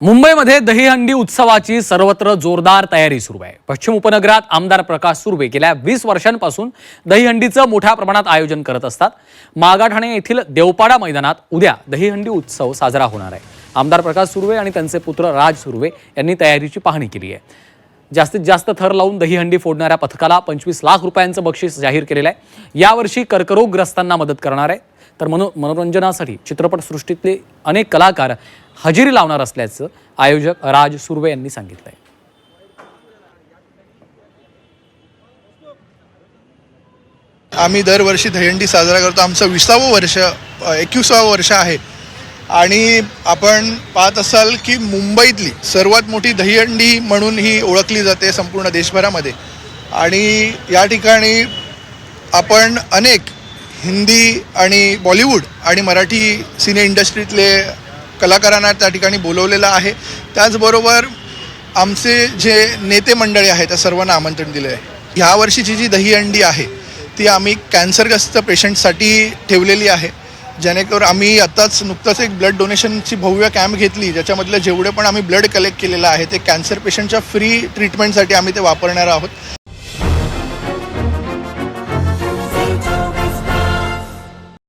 मुंबईमध्ये दहीहंडी उत्सवाची सर्वत्र जोरदार तयारी सुरू आहे. पश्चिम उपनगरात आमदार प्रकाश सुर्वे गेल्या वीस वर्षांपासून दहीहंडीचं मोठ्या प्रमाणात आयोजन करत असतात. मागाठाणे येथील देवपाडा मैदानात उद्या दहीहंडी उत्सव साजरा होणार आहे. आमदार प्रकाश सुर्वे आणि त्यांचे पुत्र राज सुर्वे यांनी तयारीची पाहणी केली आहे. जास्तीत जास्त थर लावून दहीहंडी फोडणाऱ्या पथकाला पंचवीस लाख रुपयांचं बक्षीस जाहीर केलेलं आहे. यावर्षी कर्करोगग्रस्तांना मदत करणार आहे. तर मनो मनोरंजनासाठी चित्रपटसृष्टीतले अनेक कलाकार हजेरी लावणार असल्याचं आयोजक राज सुर्वे यांनी सांगितलं आहे आम्ही दरवर्षी दहीहंडी साजरा करतो. आमचं विसावं वर्ष एकविसावं वर्ष आहे. आणि आपण पाहत असाल की मुंबईतली सर्वात मोठी दहीहंडी म्हणून ही ओळखली जाते संपूर्ण देशभरामध्ये. आणि या ठिकाणी आपण अनेक हिंदी आणि बॉलिवूड आणि मराठी सिने इंडस्ट्रीतले कलाकारांना त्या ठिकाणी बोलवलेलं आहे. त्याचबरोबर आमचे जे नेते मंडळी आहेत त्या सर्वांना आमंत्रण दिलं आहे ह्या वर्षीची जी दहीहंडी आहे ती आम्ही कॅन्सरग्रस्त पेशंटसाठी ठेवलेली आहे. जेणेकरून आम्ही आत्ताच नुकतंच एक ब्लड डोनेशनची भव्य कॅम्प घेतली ज्याच्यामधलं जेवढे पण आम्ही ब्लड कलेक्ट केलेलं आहे ते कॅन्सर पेशंटच्या फ्री ट्रीटमेंटसाठी आम्ही ते वापरणार आहोत.